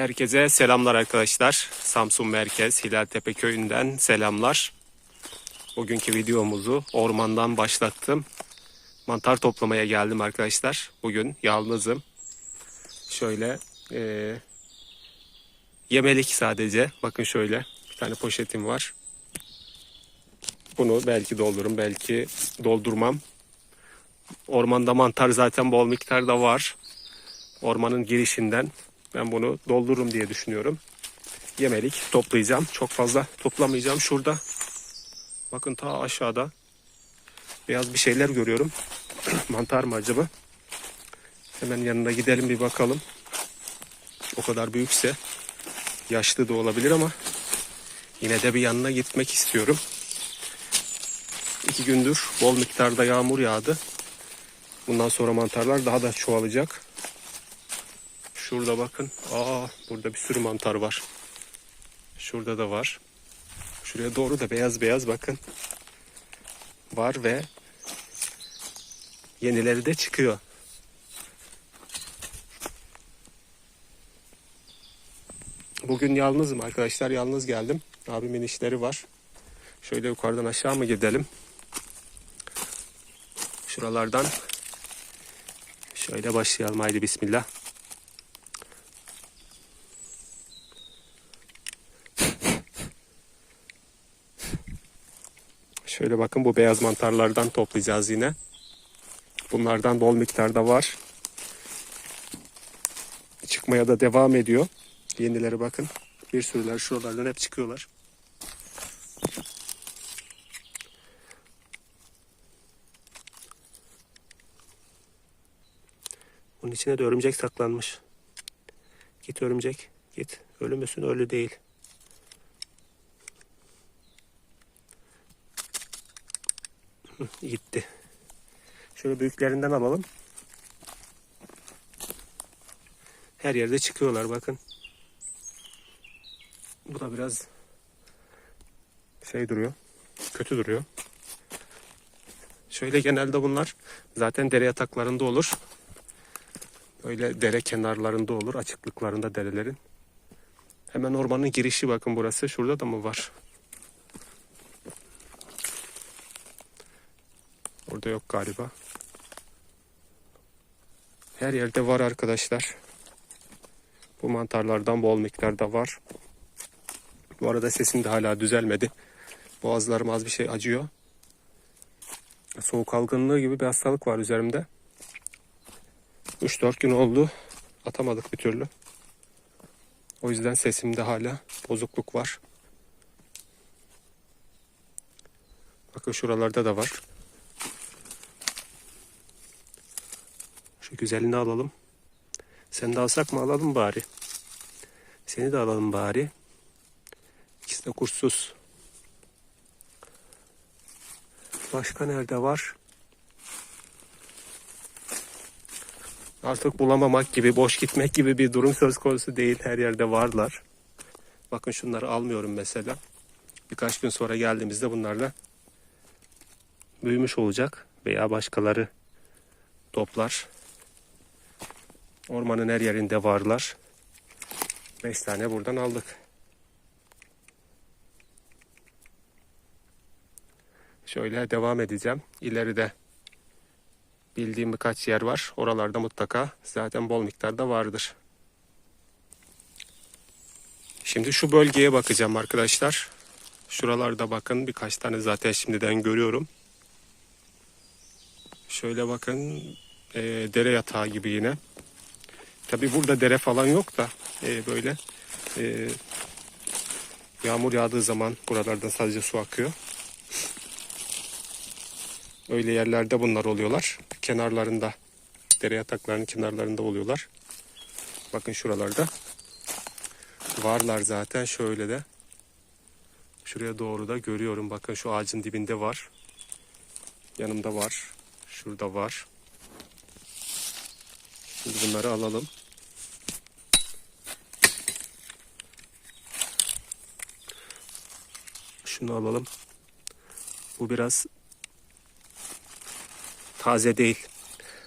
Herkese selamlar arkadaşlar. Samsun Merkez Hilaltepe köyünden selamlar. Bugünkü videomuzu ormandan başlattım. Mantar toplamaya geldim arkadaşlar. Bugün yalnızım. Şöyle eee, yemelik sadece. Bakın şöyle bir tane poşetim var. Bunu belki doldururum, belki doldurmam. Ormanda mantar zaten bol miktarda var. Ormanın girişinden ben bunu doldururum diye düşünüyorum. Yemelik toplayacağım. Çok fazla toplamayacağım. Şurada bakın ta aşağıda beyaz bir şeyler görüyorum. Mantar mı acaba? Hemen yanına gidelim bir bakalım. O kadar büyükse yaşlı da olabilir ama yine de bir yanına gitmek istiyorum. İki gündür bol miktarda yağmur yağdı. Bundan sonra mantarlar daha da çoğalacak. Şurada bakın. Aa burada bir sürü mantar var. Şurada da var. Şuraya doğru da beyaz beyaz bakın. Var ve yenileri de çıkıyor. Bugün yalnızım arkadaşlar. Yalnız geldim. Abimin işleri var. Şöyle yukarıdan aşağı mı gidelim? Şuralardan şöyle başlayalım. Haydi bismillah. Şöyle bakın bu beyaz mantarlardan toplayacağız yine. Bunlardan bol miktarda var. Çıkmaya da devam ediyor. Yenileri bakın. Bir sürüler şuralardan hep çıkıyorlar. Bunun içine de örümcek saklanmış. Git örümcek. Git. Ölü müsün? Ölü değil. Gitti. Şöyle büyüklerinden alalım. Her yerde çıkıyorlar bakın. Bu da biraz şey duruyor. Kötü duruyor. Şöyle genelde bunlar zaten dere yataklarında olur. Böyle dere kenarlarında olur. Açıklıklarında derelerin. Hemen ormanın girişi bakın burası. Şurada da mı var? Orada yok galiba. Her yerde var arkadaşlar. Bu mantarlardan bol miktarda var. Bu arada sesim de hala düzelmedi. Boğazlarım az bir şey acıyor. Soğuk algınlığı gibi bir hastalık var üzerimde. 3-4 gün oldu. Atamadık bir türlü. O yüzden sesimde hala bozukluk var. Bakın şuralarda da var. Şu güzelini alalım. Sen de alsak mı alalım bari. Seni de alalım bari. İkisi de kurtsuz. Başka nerede var? Artık bulamamak gibi, boş gitmek gibi bir durum söz konusu değil. Her yerde varlar. Bakın şunları almıyorum mesela. Birkaç gün sonra geldiğimizde bunlar da büyümüş olacak veya başkaları toplar. Ormanın her yerinde varlar. 5 tane buradan aldık. Şöyle devam edeceğim. İleride bildiğim birkaç yer var. Oralarda mutlaka zaten bol miktarda vardır. Şimdi şu bölgeye bakacağım arkadaşlar. Şuralarda bakın birkaç tane zaten şimdiden görüyorum. Şöyle bakın e, dere yatağı gibi yine. Tabi burada dere falan yok da e, böyle e, yağmur yağdığı zaman buralardan sadece su akıyor. Öyle yerlerde bunlar oluyorlar. Kenarlarında, dere yataklarının kenarlarında oluyorlar. Bakın şuralarda varlar zaten şöyle de. Şuraya doğru da görüyorum. Bakın şu ağacın dibinde var. Yanımda var. Şurada var. Şimdi bunları alalım. Şunu alalım. Bu biraz taze değil.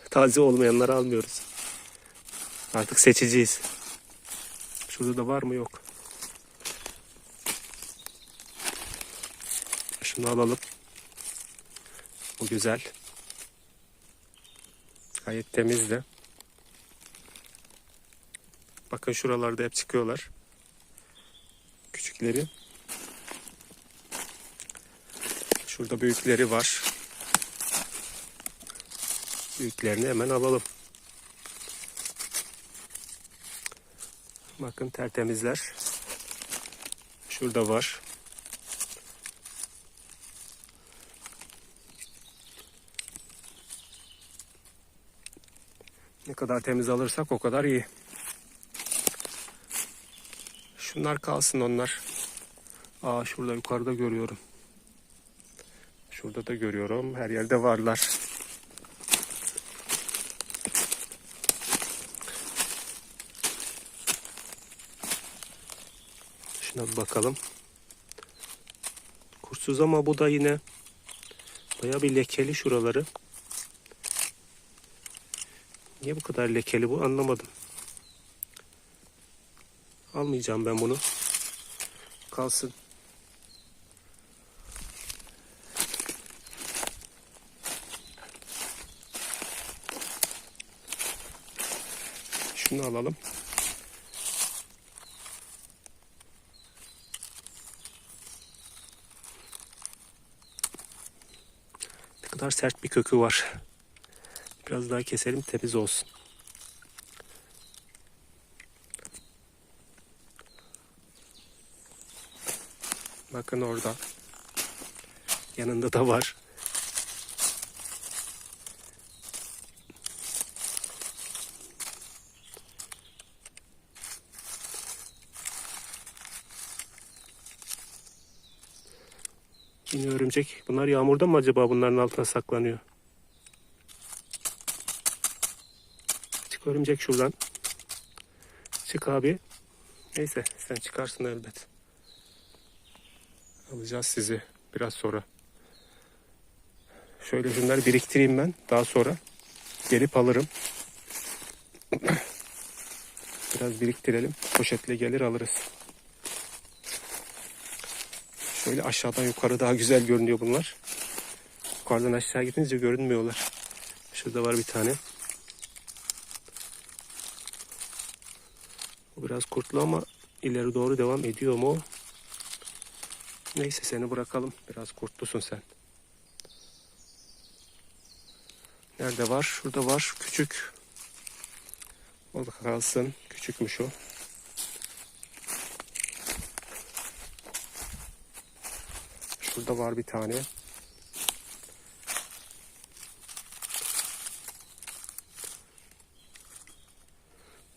Taze olmayanları almıyoruz. Artık seçeceğiz. Şurada da var mı? Yok. Şunu alalım. Bu güzel. Gayet temiz de. Bakın şuralarda hep çıkıyorlar. Küçükleri. Şurada büyükleri var. Büyüklerini hemen alalım. Bakın tertemizler. Şurada var. Ne kadar temiz alırsak o kadar iyi. Şunlar kalsın onlar. Aa şurada yukarıda görüyorum. Şurada da görüyorum. Her yerde varlar. Şuna bir bakalım. Kurtsuz ama bu da yine baya bir lekeli şuraları. Niye bu kadar lekeli bu anlamadım. Almayacağım ben bunu. Kalsın. Şunu alalım. Ne kadar sert bir kökü var. Biraz daha keselim temiz olsun. Bakın orada. Yanında da var. Yine örümcek. Bunlar yağmurda mı acaba bunların altına saklanıyor? Çık örümcek şuradan. Çık abi. Neyse sen çıkarsın elbet. Alacağız sizi biraz sonra. Şöyle şunları biriktireyim ben. Daha sonra gelip alırım. Biraz biriktirelim. Poşetle gelir alırız. Şöyle aşağıdan yukarı daha güzel görünüyor bunlar. Yukarıdan aşağı gidince görünmüyorlar. Şurada var bir tane. O biraz kurtlu ama ileri doğru devam ediyor mu? Neyse seni bırakalım. Biraz kurtlusun sen. Nerede var? Şurada var. Küçük. O da kalsın. Küçükmüş o. Şurada var bir tane.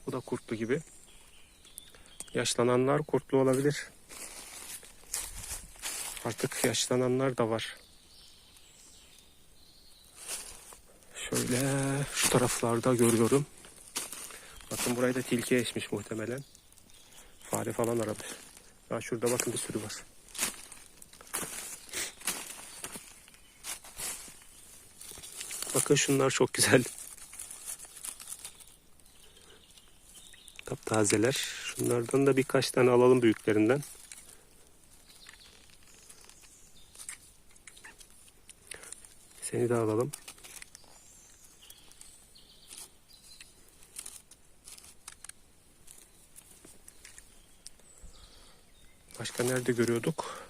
Bu da kurtlu gibi. Yaşlananlar kurtlu olabilir. Artık yaşlananlar da var. Şöyle şu taraflarda görüyorum. Bakın burayı da tilki eşmiş muhtemelen. Fare falan aramış. Daha şurada bakın bir sürü var. Bakın şunlar çok güzel. Taptazeler. Şunlardan da birkaç tane alalım büyüklerinden. Seni de alalım. Başka nerede görüyorduk?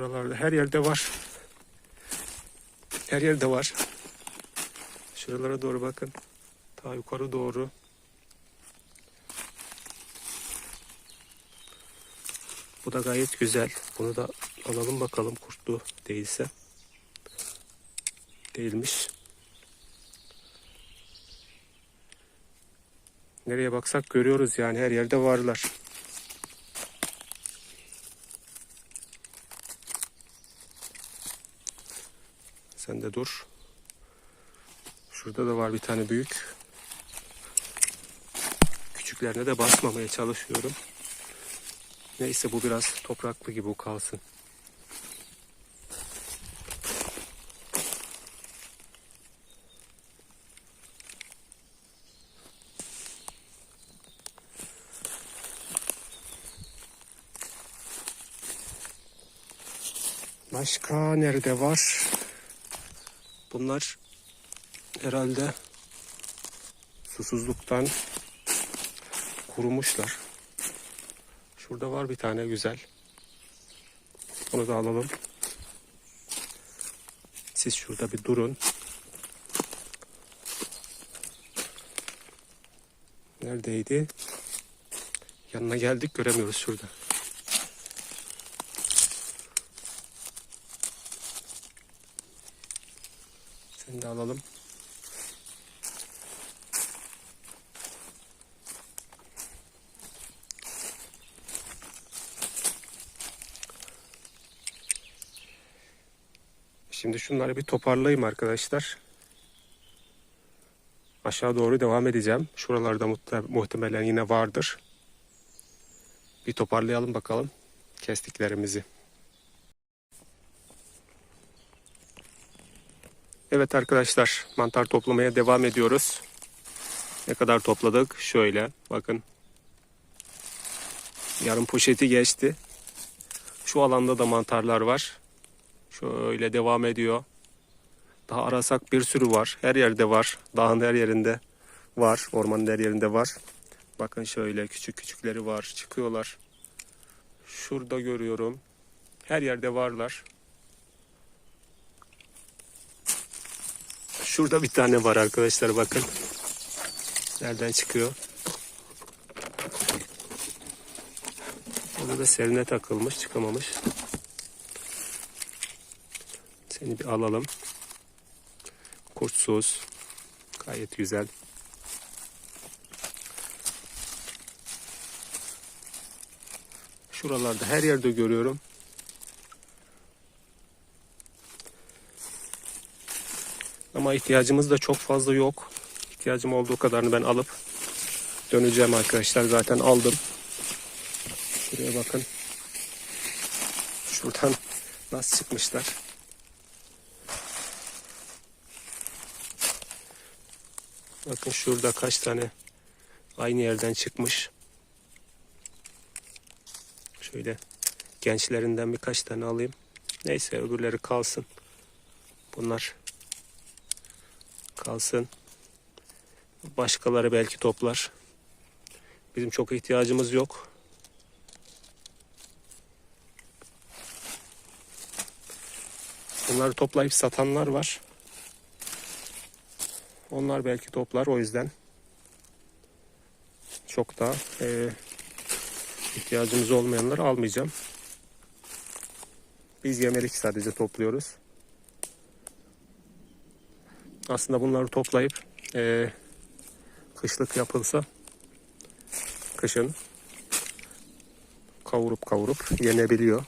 Şuralarda her yerde var. Her yerde var. Şuralara doğru bakın. Ta yukarı doğru. Bu da gayet güzel. Bunu da alalım bakalım kurtlu değilse. Değilmiş. Nereye baksak görüyoruz yani her yerde varlar. Sen de dur. Şurada da var bir tane büyük. Küçüklerine de basmamaya çalışıyorum. Neyse bu biraz topraklı gibi bu kalsın. Başka nerede var? Bunlar herhalde susuzluktan kurumuşlar. Şurada var bir tane güzel. Onu da alalım. Siz şurada bir durun. Neredeydi? Yanına geldik göremiyoruz şurada. Alalım. Şimdi şunları bir toparlayayım arkadaşlar. Aşağı doğru devam edeceğim. Şuralarda muhte- muhtemelen yine vardır. Bir toparlayalım bakalım kestiklerimizi. Evet arkadaşlar mantar toplamaya devam ediyoruz. Ne kadar topladık? Şöyle bakın. Yarım poşeti geçti. Şu alanda da mantarlar var. Şöyle devam ediyor. Daha arasak bir sürü var. Her yerde var. Dağın her yerinde var. Ormanın her yerinde var. Bakın şöyle küçük küçükleri var. Çıkıyorlar. Şurada görüyorum. Her yerde varlar. Şurada bir tane var arkadaşlar bakın. Nereden çıkıyor? Orada da serine takılmış, çıkamamış. Seni bir alalım. Kurtsuz. Gayet güzel. Şuralarda her yerde görüyorum. Ama ihtiyacımız da çok fazla yok. İhtiyacım olduğu kadarını ben alıp döneceğim arkadaşlar. Zaten aldım. Şuraya bakın. Şuradan nasıl çıkmışlar. Bakın şurada kaç tane aynı yerden çıkmış. Şöyle gençlerinden birkaç tane alayım. Neyse öbürleri kalsın. Bunlar kalsın. Başkaları belki toplar. Bizim çok ihtiyacımız yok. Bunları toplayıp satanlar var. Onlar belki toplar o yüzden çok da e, ihtiyacımız olmayanları almayacağım. Biz yemelik sadece topluyoruz. Aslında bunları toplayıp e, kışlık yapılsa kışın kavurup kavurup yenebiliyor.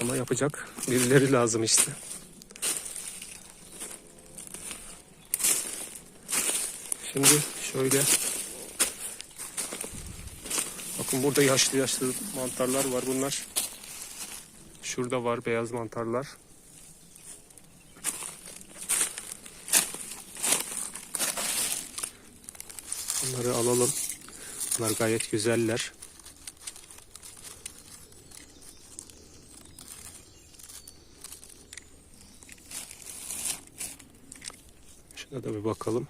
Ama yapacak birileri lazım işte. Şimdi şöyle bakın burada yaşlı yaşlı mantarlar var bunlar. Şurada var beyaz mantarlar. Bunları alalım. Bunlar gayet güzeller. Şuna da bir bakalım.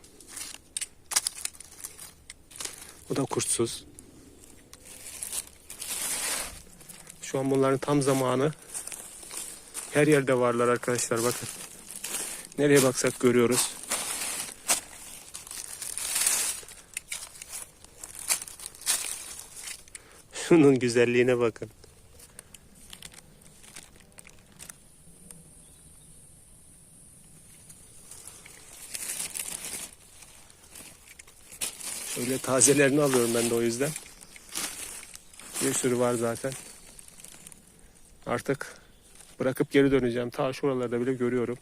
Bu da kurtsuz. Şu an bunların tam zamanı. Her yerde varlar arkadaşlar bakın. Nereye baksak görüyoruz. Şunun güzelliğine bakın. Öyle tazelerini alıyorum ben de o yüzden. Bir sürü var zaten. Artık bırakıp geri döneceğim. Ta şuralarda bile görüyorum.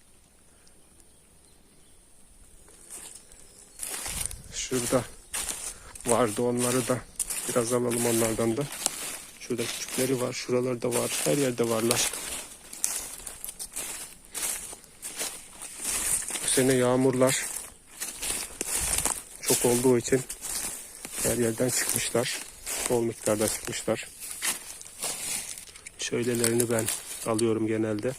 Şurada vardı onları da biraz alalım onlardan da. Şurada küçükleri var. Şuralarda var. Her yerde varlar. Bu sene yağmurlar çok olduğu için her yerden çıkmışlar. Bol miktarda çıkmışlar. Şöylelerini ben alıyorum genelde.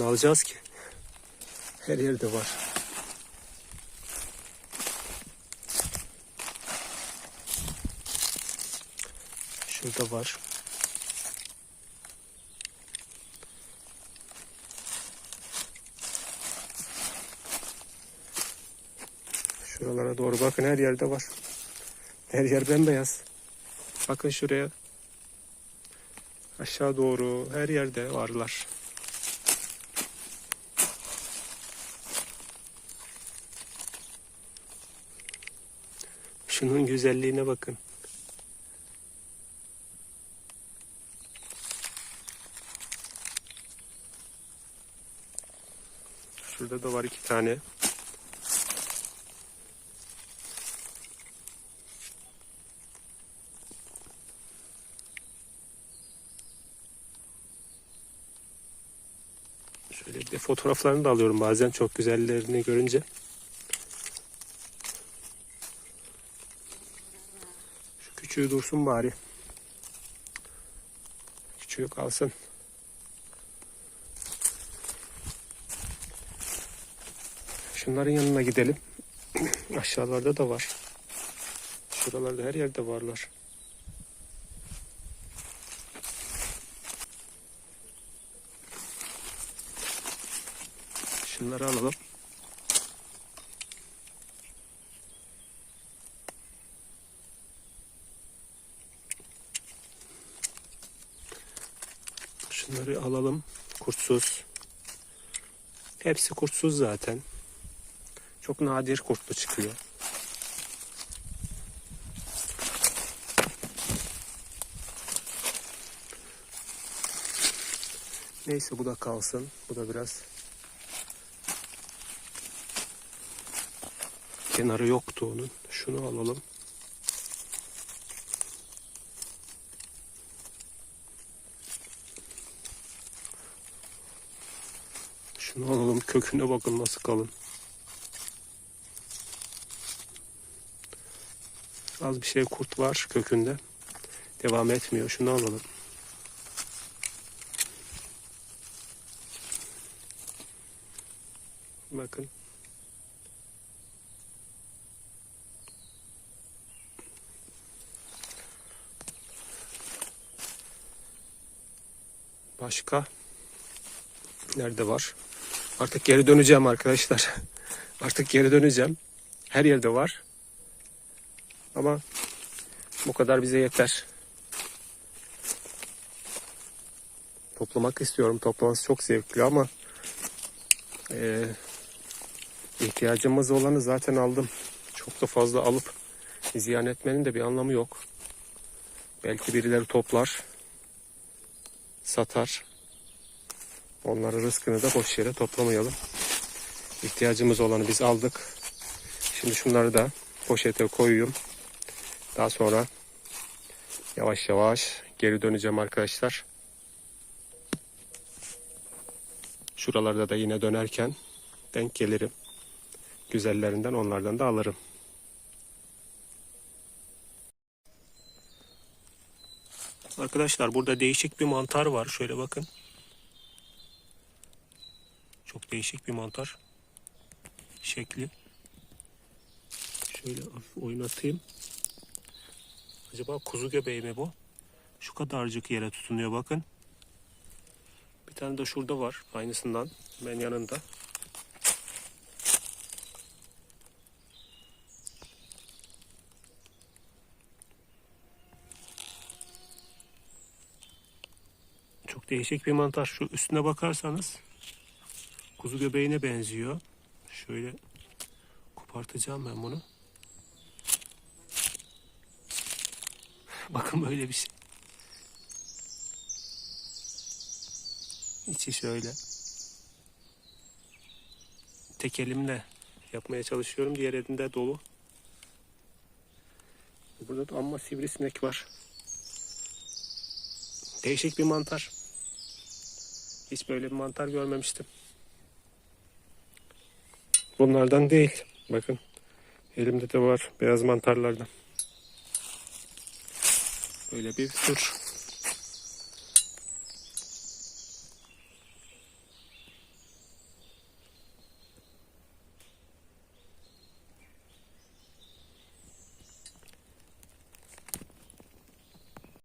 Birini alacağız ki? Her yerde var. Şurada var. Şuralara doğru bakın her yerde var. Her yer bembeyaz. Bakın şuraya. Aşağı doğru her yerde varlar. Şunun güzelliğine bakın. Şurada da var iki tane. Şöyle bir de fotoğraflarını da alıyorum bazen çok güzellerini görünce. Küçüğü dursun bari. Küçüğü kalsın. Şunların yanına gidelim. Aşağılarda da var. Şuralarda her yerde varlar. Şunları alalım. Şunları alalım. Kurtsuz. Hepsi kurtsuz zaten. Çok nadir kurtlu çıkıyor. Neyse bu da kalsın. Bu da biraz kenarı yoktu onun. Şunu alalım. Şunu alalım. Köküne bakın nasıl kalın. Az bir şey kurt var kökünde. Devam etmiyor. Şunu alalım. Bakın. Başka nerede var? Artık geri döneceğim arkadaşlar. Artık geri döneceğim. Her yerde var. Ama bu kadar bize yeter. Toplamak istiyorum. Toplaması çok zevkli ama eee, ihtiyacımız olanı zaten aldım. Çok da fazla alıp ziyan etmenin de bir anlamı yok. Belki birileri toplar, satar. Onların rızkını da boş yere toplamayalım. İhtiyacımız olanı biz aldık. Şimdi şunları da poşete koyuyorum. Daha sonra yavaş yavaş geri döneceğim arkadaşlar. Şuralarda da yine dönerken denk gelirim. Güzellerinden onlardan da alırım. Arkadaşlar burada değişik bir mantar var. Şöyle bakın. Çok değişik bir mantar. Şekli. Şöyle oynatayım. Acaba kuzu göbeği mi bu? Şu kadarcık yere tutunuyor bakın. Bir tane de şurada var aynısından. Ben yanında. Çok değişik bir mantar. Şu üstüne bakarsanız kuzu göbeğine benziyor. Şöyle kopartacağım ben bunu. Bakın böyle bir şey. İçi şöyle. Tek elimle yapmaya çalışıyorum. Diğer elimde dolu. Burada da amma sivrisinek var. Değişik bir mantar. Hiç böyle bir mantar görmemiştim. Bunlardan değil. Bakın elimde de var beyaz mantarlardan. Böyle bir tür.